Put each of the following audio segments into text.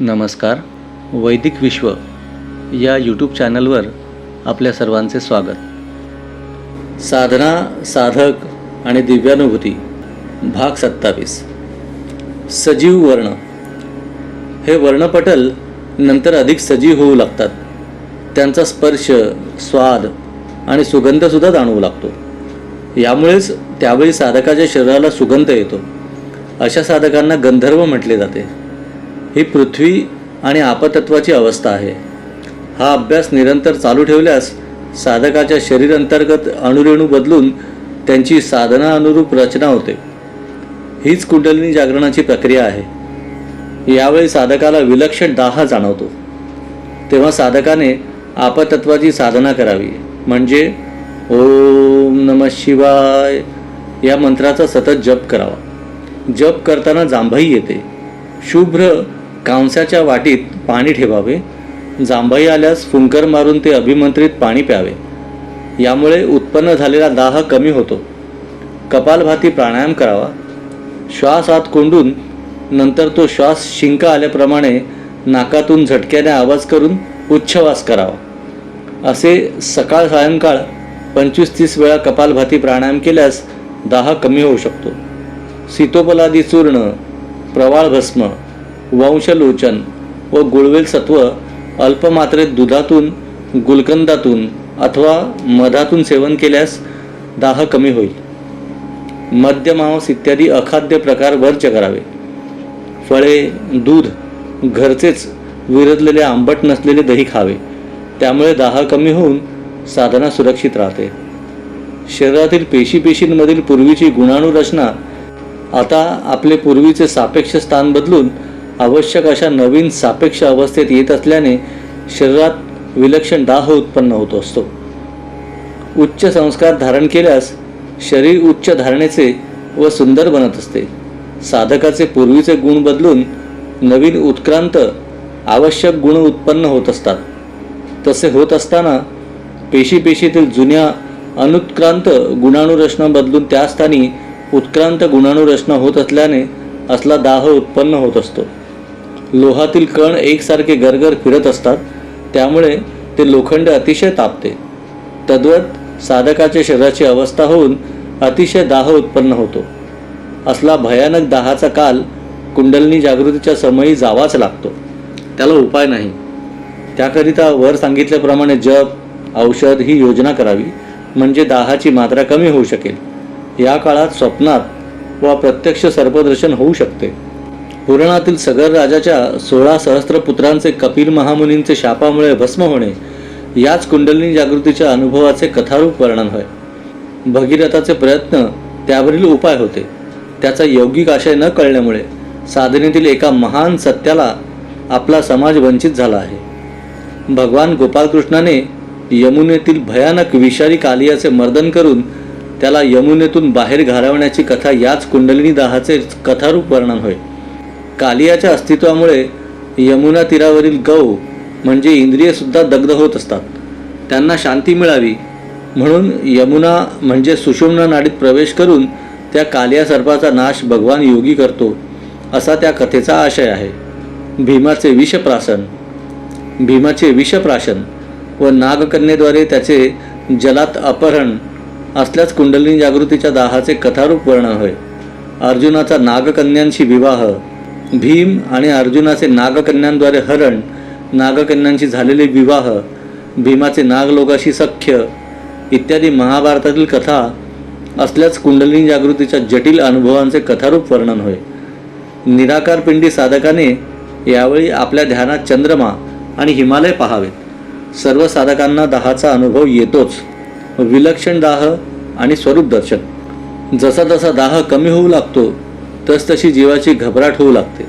नमस्कार. वैदिक विश्व या यूट्यूब चॅनलवर आपल्या सर्वांचे स्वागत. साधना साधक आणि दिव्यानुभूती भाग सत्तावीस. सजीव वर्ण. हे वर्णपटल नंतर अधिक सजीव होऊ लागतात. त्यांचा स्पर्श स्वाद आणि सुगंधसुद्धा जाणवू लागतो. यामुळेच त्यावेळी साधकाच्या शरीराला सुगंध येतो. अशा साधकांना गंधर्व म्हटले जाते. ही पृथ्वी आणि आपतत्वाची अवस्था आहे. हा अभ्यास निरंतर चालू ठेवल्यास साधकाच्या शरीर अंतर्गत अणुरेणू बदलून त्यांची साधना अनुरूप रचना होते. हीच कुंडलिनी जागरणाची प्रक्रिया आहे. यावेळी साधकाला विलक्षण दाह जाणवतो. तेव्हा साधकाने आपतत्वाची साधना करावी. म्हणजे ओम नम शिवाय या मंत्राचा सतत जप करावा. जप करताना जांभई येते. शुभ्र कांसाच्या वाटीत पाणी ठेवावे. जांभई आल्यास फुंकर मारून ते अभिमंत्रित पाणी प्यावे. यामुळे उत्पन्न झालेला दाह कमी होतो. कपालभाती प्राणायाम करावा. श्वास आत कोंडून नंतर तो श्वास शिंक आल्याप्रमाणे नाकातून झटक्याने आवाज करून उच्छवास करावा. असे सकाळ सायंकाळ पंचवीस तीस वेळा कपालभाती प्राणायाम केल्यास दाह कमी होऊ शकतो. सीतोपलादी चूर्ण प्रवाळ भस्म वंशलोचन व गुळवेल सत्व अल्पमात्रेत दुधातून गुलकंदातून अथवा मधातून सेवन केल्यास दाह कमी होईल. मद्य मांस इत्यादी अखाद्य प्रकार वर्ज करावे. फळे दूध घरचेच विरजलेले आंबट नसलेले दही खावे. त्यामुळे दाह कमी होऊन साधना सुरक्षित राहते. शरीरातील पेशीपेशींमधील पूर्वीची गुणाणुरचना आता आपले पूर्वीचे सापेक्ष स्थान बदलून आवश्यक अशा नवीन सापेक्ष अवस्थेत येत असल्याने शरीरात विलक्षण दाह उत्पन्न होत असतो. उच्च संस्कार धारण केल्यास शरीर उच्च धारणेचे व सुंदर बनत असते. साधकाचे पूर्वीचे गुण बदलून नवीन उत्क्रांत आवश्यक गुण उत्पन्न होत असतात. तसे होत असताना पेशीपेशीतील जुन्या अनुत्क्रांत गुणाणुरचना बदलून त्या स्थानी उत्क्रांत गुणाणुरचना होत असल्याने असला दाह उत्पन्न होत असतो. लोहातील कण एकसारखे गरगर फिरत असतात त्यामुळे ते लोखंड अतिशय तापते. तद्वत साधकाच्या शरीराची अवस्था होऊन अतिशय दाह उत्पन्न होतो. असला भयानक दाहाचा काल कुंडलनी जागृतीच्या समयी जावाच लागतो. त्याला उपाय नाही. त्याकरिता वर सांगितल्याप्रमाणे जप औषध ही योजना करावी म्हणजे दाहाची मात्रा कमी होऊ शकेल. या काळात स्वप्नात वा प्रत्यक्ष सर्पदर्शन होऊ शकते. पुराणातील सगर राजाच्या सोळा सहस्त्र पुत्रांचे कपिल महामुनींचे शापामुळे भस्म होणे याच कुंडलिनी जागृतीच्या अनुभवाचे कथारूप वर्णन होय. भगीरथाचे प्रयत्न त्यावरील उपाय होते. त्याचा यौगिक आशय न कळल्यामुळे साधनेतील एका महान सत्याला आपला समाज वंचित झाला आहे. भगवान गोपालकृष्णाने यमुनेतील भयानक विषारी कालियाचे मर्दन करून त्याला यमुनेतून बाहेर घालवण्याची कथा याच कुंडलिनी दाहाचे कथारूप वर्णन होय. कालियाच्या अस्तित्वामुळे यमुना तीरावरील गौ म्हणजे इंद्रियसुद्धा दग्ध होत असतात. त्यांना शांती मिळावी. म्हणून यमुना म्हणजे सुषुम्ना नाडीत प्रवेश करून त्या कालिया सर्पाचा नाश भगवान योगी करतो असा त्या कथेचा आशय आहे. भीमाचे विषप्राशन भीमाचे विषप्राशन व नागकन्येद्वारे त्याचे जलात अपहरण असल्याच कुंडलिनी जागृतीच्या दाहाचे कथारूप वर्णन होय. अर्जुनाचा नागकन्यांशी विवाह भीम आणि अर्जुनाचे नागकन्यांद्वारे हरण नागकन्यांशी झालेले विवाह भीमाचे नागलोकाशी सख्य इत्यादी महाभारतातील कथा असल्याच कुंडलिनी जागृतीच्या जटिल अनुभवांचे कथारूप वर्णन होय. निराकार पिंडी साधकाने यावेळी आपल्या ध्यानात चंद्रमा आणि हिमालय पहावेत. सर्व साधकांना दाहाचा अनुभव येतोच. विलक्षण दाह आणि स्वरूप दर्शन. जसा जसा दाह कमी होऊ लागतो तसतशी जीवाची घबराट होऊ लागते.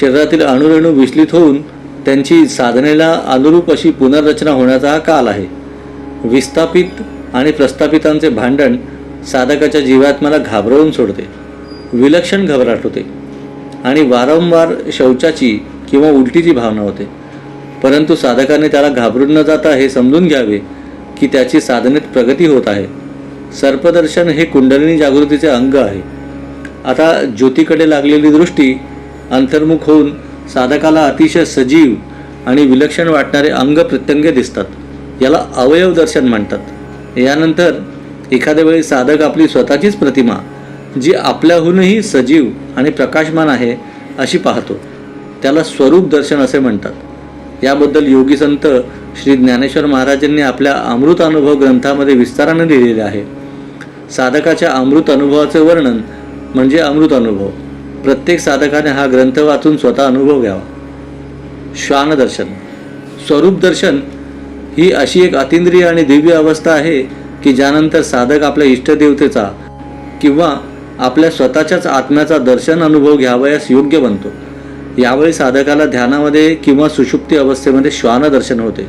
शरीरातील अणुरेणू विचलित होऊन त्यांची साधनेला अनुरूप अशी पुनर्रचना होण्याचा हा काल आहे. विस्थापित आणि प्रस्थापितांचे भांडण साधकाच्या जीवात्म्याला घाबरवून सोडते. विलक्षण घबराट होते. आणि वारंवार शौचाची किंवा उलटीची भावना होते. परंतु साधकाने त्याला घाबरून न जाता हे समजून घ्यावे की त्याची साधनेत प्रगती होत आहे. सर्पदर्शन हे कुंडलिनी जागृतीचे अंग आहे. आता ज्योतीकडे लागलेली दृष्टी अंतर्मुख होऊन साधकाला अतिशय सजीव आणि विलक्षण वाटणारे अंग प्रत्यंग दिसतात. याला अवयव दर्शन म्हणतात. यानंतर एखाद्या वेळी साधक आपली स्वतःचीच प्रतिमा जी आपल्याहूनही सजीव आणि प्रकाशमान आहे अशी पाहतो. त्याला स्वरूप दर्शन असे म्हणतात. याबद्दल योगी संत श्री ज्ञानेश्वर महाराजांनी आपल्या अमृत अनुभव ग्रंथामध्ये विस्ताराने लिहिलेले आहे. साधकाच्या अमृत अनुभवाचे वर्णन म्हणजे अमृत अनुभव. प्रत्येक साधकाने हा ग्रंथ वाचून स्वतः अनुभव घ्यावा. श्वान दर्शन. स्वरूप दर्शन ही अशी एक अतिंद्रिय आणि दिव्य अवस्था आहे की ज्यानंतर साधक आपल्या इष्टदेवतेचा किंवा आपल्या स्वतःच्याच आत्म्याचा दर्शन अनुभव घ्यावयास योग्य बनतो. यावेळी साधकाला ध्यानामध्ये किंवा सुषुप्ती अवस्थेमध्ये श्वान दर्शन होते.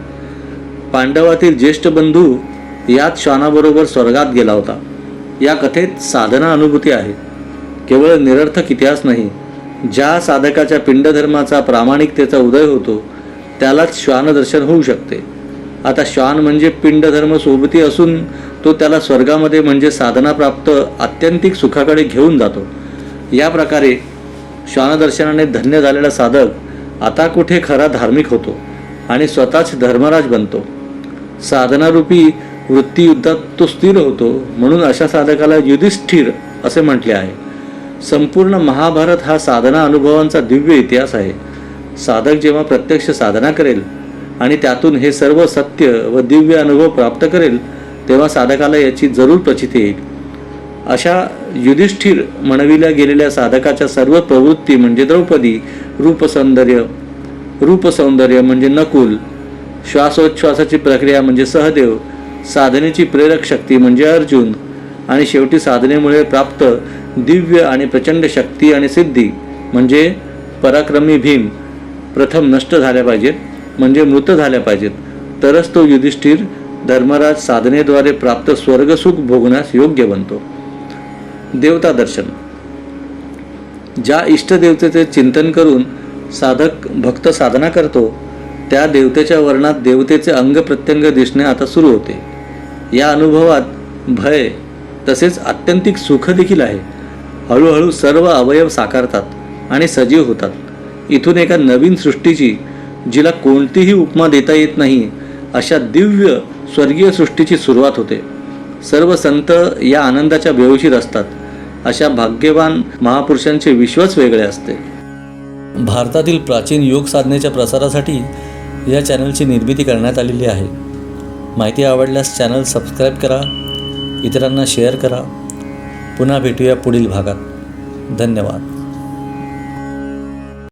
पांडवातील ज्येष्ठ बंधू याच श्वानाबरोबर स्वर्गात गेला होता. या कथेत साधना अनुभूती आहे. केवळ निरर्थक इतिहास नाही ज्या साधकाच्या पिंडधर्माचा प्रामाणिकतेचा उदय होतो त्यालाच श्वानदर्शन होऊ शकते. आता श्वान म्हणजे पिंडधर्म सोबती असून तो त्याला स्वर्गामध्ये म्हणजे साधनाप्राप्त आत्यंतिक सुखाकडे घेऊन जातो. या प्रकारे श्वानदर्शनाने धन्य झालेला साधक आता कुठे खरा धार्मिक होतो आणि स्वतःच धर्मराज बनतो. साधनारूपी वृत्तीयुद्धात तो स्थिर होतो म्हणून अशा साधकाला युधिष्ठिर असे म्हटले आहे. संपूर्ण महाभारत हा साधना अनुभवांचा दिव्य इतिहास आहे. साधक जेव्हा प्रत्यक्ष साधना करेल आणि त्यातून हे सर्व सत्य व दिव्य अनुभव प्राप्त करेल तेव्हा साधकाला याची जरूर प्रचिती येईल. अशा युधिष्ठिर म्हणविल्या गेलेल्या साधकाच्या सर्व प्रवृत्ती म्हणजे द्रौपदी रूपसौंदर्य. रूपसौंदर्य म्हणजे नकुल. श्वासोच्छ्वासाची प्रक्रिया म्हणजे सहदेव. साधनेची प्रेरक शक्ती म्हणजे अर्जुन. आणि शेवटी साधनेमुळे प्राप्त दिव्य आणि प्रचंड शक्ती आणि सिद्धी म्हणजे पराक्रमी भीम प्रथम नष्ट झाल्या पाहिजेत म्हणजे मृत झाल्या पाहिजेत. तरच तो युधिष्ठिर धर्मराज साधनेद्वारे प्राप्त स्वर्गसुख भोगण्यास योग्य बनतो. देवता दर्शन. ज्या इष्टदेवतेचे चिंतन करून साधक भक्त साधना करतो त्या देवतेच्या वर्णात देवतेचे अंग प्रत्यंग दिसणे आता सुरू होते. या अनुभवात भय तसेच आत्यंतिक सुख देखील आहे. हळूहळू सर्व अवयव साकारतात आणि सजीव होतात. इथून एका नवीन सृष्टीची जिला कोणतीही उपमा देता येत नाही अशा दिव्य स्वर्गीय सृष्टीची सुरुवात होते. सर्व संत या आनंदाच्या बेहोशीत असतात. अशा भाग्यवान महापुरुषांचे विश्वच वेगळे असते. भारतातील प्राचीन योग साधनेच्या प्रसारासाठी या चॅनलची निर्मिती करण्यात आलेली आहे. माहिती आवडल्यास चॅनल सबस्क्राईब करा. इतरांना शेअर करा. पुन्हा भेटूया पुढील भागात. धन्यवाद.